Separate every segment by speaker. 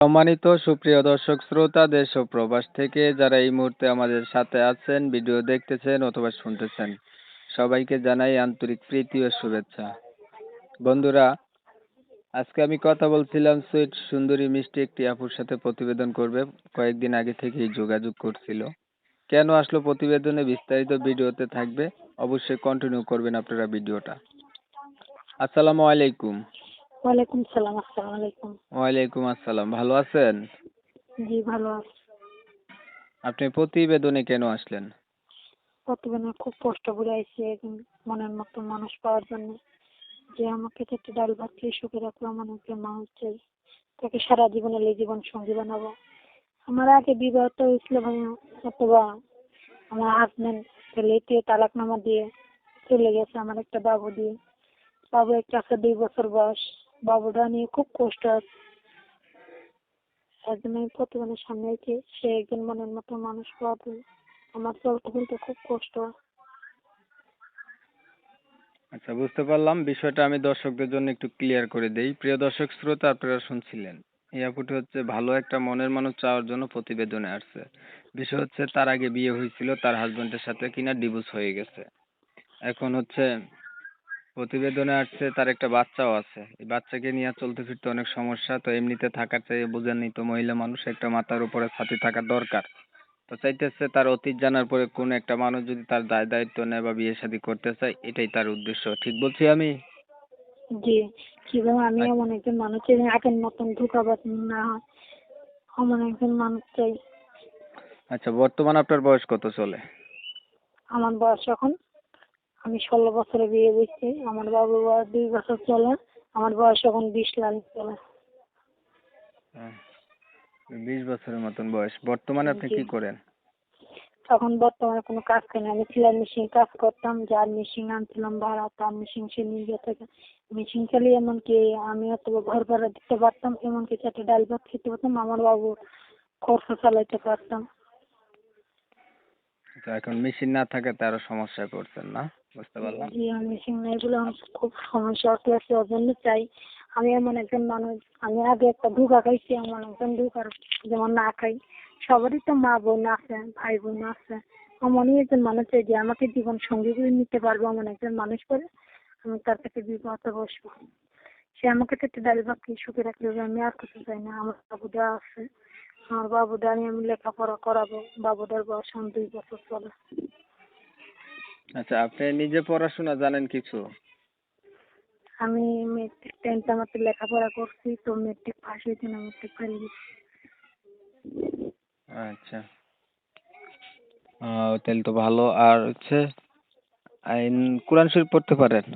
Speaker 1: সম্মানিত সুপ্রিয় দর্শক শ্রোতা, দেশ ও প্রবাস থেকে যারা এই মুহূর্তে আমাদের সাথে আছেন, ভিডিও দেখতেছেন অথবা শুনতেছেন, সবাইকে জানাই আন্তরিক প্রীতি ও শুভেচ্ছা। বন্ধুরা, আজকে আমি কথা বলছিলাম সুইট সুন্দরী মিষ্টি একটি আপুর সাথে প্রতিবেদন করবে, কয়েকদিন আগে থেকেই যোগাযোগ করছিল। কেন আসলো প্রতিবেদনে বিস্তারিত ভিডিওতে থাকবে, অবশ্যই কন্টিনিউ করবেন আপনারা ভিডিওটা। আসসালামু আলাইকুম।
Speaker 2: ওয়ালাইকুম সালাম আসসালামু আলাইকুম।
Speaker 1: ওয়ালাইকুম আসসালাম ভালো আছেন?
Speaker 2: জি ভালো আছি।
Speaker 1: আপনি প্রতিবেদনে কেন আসলেন?
Speaker 2: প্রতিদিনে খুব কষ্ট করে আইছি মনের মতো মানুষ পাওয়ার জন্য। যে আমাকে যাতে ডাল ভাত খেয়ে সুখে রাখল এমন একজন মানুষ চাই। তাকে সারা জীবনের এই জীবন সঙ্গী বানাবো। আমার আগে বিবাহ তো হয়েছিল ভাইয়া অথবা আমার হাজবেন্ড লেটে তালাকনামা দিয়ে চলে গেছে আমার একটা বাবু দিয়ে। বাবু একটা আছে দুই বছর বয়স। বাবুটা নিয়ে খুব কষ্ট আছে একজন আমি প্রতিদিনের সামনে রেখে সে একজন মনের মতো মানুষ পাওয়াতে আমার চলতে ফেলতে খুব কষ্ট।
Speaker 1: আচ্ছা বুঝতে পারলাম। বিষয়টা আমি দর্শকদের জন্য একটু ক্লিয়ার করে দেই। প্রিয় দর্শক, শ্রোতা আপনারা শুনছিলেন। এই হচ্ছে ভালো একটা মনের মানুষ চাওয়ার জন্য প্রতিবেদনে আসছে। বিষয় হচ্ছে, তার আগে বিয়ে হয়েছিল, তার হাজবেন্ডের সাথে কিনা ডিভোর্স হয়ে গেছে। এখন হচ্ছে প্রতিবেদনে আসছে তার একটা বাচ্চাও আছে। এই বাচ্চাকে নিয়ে চলতে ফিরতে অনেক সমস্যা তো এমনিতে থাকার চাই বোঝেননি তো মহিলা মানুষ একটা মাথার উপরে ছাতি থাকা দরকার। তো চাইতেছে তার অতীত জানার পরে কোন একটা মানুষ যদি তার দায় দায়িত্ব নেয় বা বিয়ে শাদী করতে চায় এটাই তার উদ্দেশ্য। ঠিক বলছি আমি?
Speaker 2: জি কীভাবে আমি এমন একজন মানুষ চাই আগের মতন ধোকাবাজ না হয়। এমন একজন মানুষ চাই।
Speaker 1: আচ্ছা বর্তমান আপনার বয়স কত চলে?
Speaker 2: আমার বয়স এখন আমি ষোলো বছরে বিয়ে দিচ্ছি। আমার বাবুর বয়স দুই বছর চলে আমার বয়স এখন বিশ লাল চলে।
Speaker 1: হ্যাঁ, বিশ বছরের মতন বয়স। বর্তমানে আপনি কি করেন?
Speaker 2: তখন বর্তমানে কোনো কাজ করি আমি সেলাই মেশিন কাজ করতাম যার মেশিন আনছিলাম ভাড়া তার মেশিন সে নিজে থেকে মেশিন চালিয়ে এমনকি আমি অত ঘর ভাড়া দিতে পারতাম এমনকি চারটে ডাল ভাত খেতে পারতাম আমার বাবু খরচ চালাইতে পারতাম।
Speaker 1: এখন মেশিন না থাকাতে আরও সমস্যায় পড়ছেন না? বুঝতে
Speaker 2: এগুলো খুব সমস্যা হতে আছে ওর জন্য চাই। আমি এমন একজন মানুষ, আমি আগে একটা ধোকা খাইছি, এমন একজন ধোকার যেমন না খাই। সবারই তো মা বোন আছে, ভাই বোন আছে। এমনই একজন মানুষ চাই যে আমাকে জীবন সঙ্গী করে নিতে পারব, এমন একজন মানুষ করে আমি তার কাছে বিবাহতে বসবো। সে আমাকে তো একটু ভাত খেয়ে সুখে রাখলে আমি আর কিছু চাই না। আমার বাবুদা আছে। আমার বাবুটা নিয়ে আমি লেখাপড়া করাবো। বাবুটার বয়স দুই বছর চলে।
Speaker 1: আচ্ছা আপনি নিজে পড়াশোনা জানেন কিছু?
Speaker 2: আমি মেট্রিক টেন্থ আমার তো লেখাপড়া করছি তো মেট্রিক পাস হয়েছি না মেট্রিক ফেল
Speaker 1: আচ্ছা। তাহলে তো ভালো। আর হচ্ছে আইন কোরআন শরীফ পড়তে পারেন?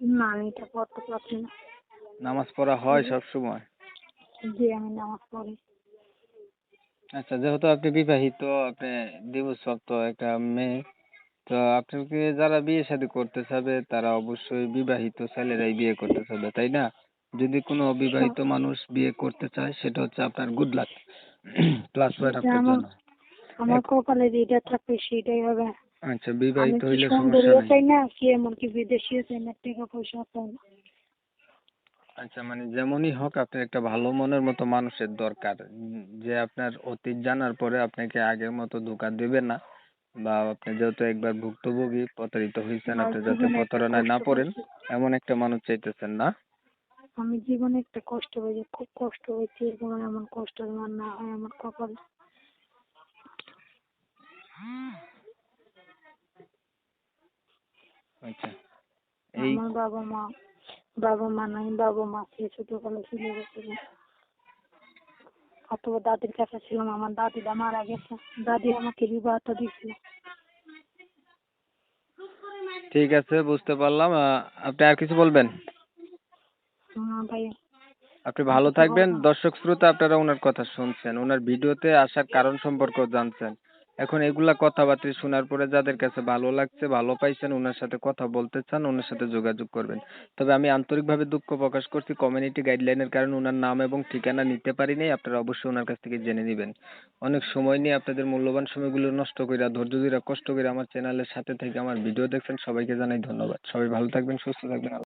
Speaker 2: না আমি এটা পড়তে পারছি না।
Speaker 1: নামাজ পড়া হয় সব সময়?
Speaker 2: জি আমি নামাজ পড়ি।
Speaker 1: আচ্ছা যেহেতু আপনি বিবাহিত আপনি ডিভোর্সপ্রাপ্ত একটা মেয়ে তো আপনাকে যারা বিয়ে শাদী করতে চাবে তারা অবশ্যই বিবাহিত ছেলেরাই বিয়ে করতে চাবে তাই না? যদি কোনো অবিবাহিত মানুষ বিয়ে করতে চায় সেটা হচ্ছে আপনার গুড লাক প্লাস পয়েন্ট আপনার জন্য।
Speaker 2: আমার কপালে যেটা থাকবে সেটাই হবে।
Speaker 1: আচ্ছা বিবাহিত হইলে সমস্যা নেই।
Speaker 2: চাই না কি এমনকি বিদেশিও চাই না টাকা পয়সা চাই না
Speaker 1: আচ্ছা মানে যেমনই হোক আপনার একটা ভালো মনের মতো মানুষের দরকার। যে আপনার অতীত জানার পরে আপনাকে আগের মতো ধোকা দেবে না। বা আপনি যেহেতু একবার ভুক্তভোগী প্রতারিত হয়েছেন
Speaker 2: আমার
Speaker 1: আপনি যাতে প্রতারণায় না পড়েন এমন একটা মানুষ চাইতেছেন না?
Speaker 2: আমি জীবনে একটা কষ্ট হয়েছে খুব কষ্ট হয়েছে যেমন এমন কষ্ট যেমন না হয় আমার কপালে।
Speaker 1: আচ্ছা।
Speaker 2: আমার বাবা মা বাবা মা নাই বাবা মা সে ছোটবেলা চলে গেছে। অথবা দাদির কাছে ছিলাম আমার দাদিটা মারা গেছে। দাদি আমাকে বিবাহটা দিয়েছিল।
Speaker 1: ঠিক আছে বুঝতে পারলাম। আপনি আর কিছু বলবেন? আপনি ভালো থাকবেন। দর্শক শ্রোতা আপনারা ওনার কথা শুনছেন। ওনার ভিডিওতে আসার কারণ সম্পর্কেও জানছেন। এখন এগুলা কথাবার্তা শোনার পরে যাদের কাছে ভালো লাগছে, ভালো পাইছেন ওনার সাথে কথা বলতে চান ওনার সাথে যোগাযোগ করবেন। তবে আমি আন্তরিকভাবে দুঃখ প্রকাশ করছি কমিউনিটি গাইডলাইনের কারণে ওনার নাম এবং ঠিকানা নিতে পারিনি আপনারা অবশ্যই ওনার কাছ থেকে জেনে নেবেন। অনেক সময় নিয়ে আপনাদের মূল্যবান সময়গুলো নষ্ট করে ধৈর্য ধরে কষ্ট করে আমার চ্যানেলের সাথে থেকে আমার ভিডিও দেখছেন, সবাইকে জানাই ধন্যবাদ। সবাই ভালো থাকবেন, সুস্থ থাকবেন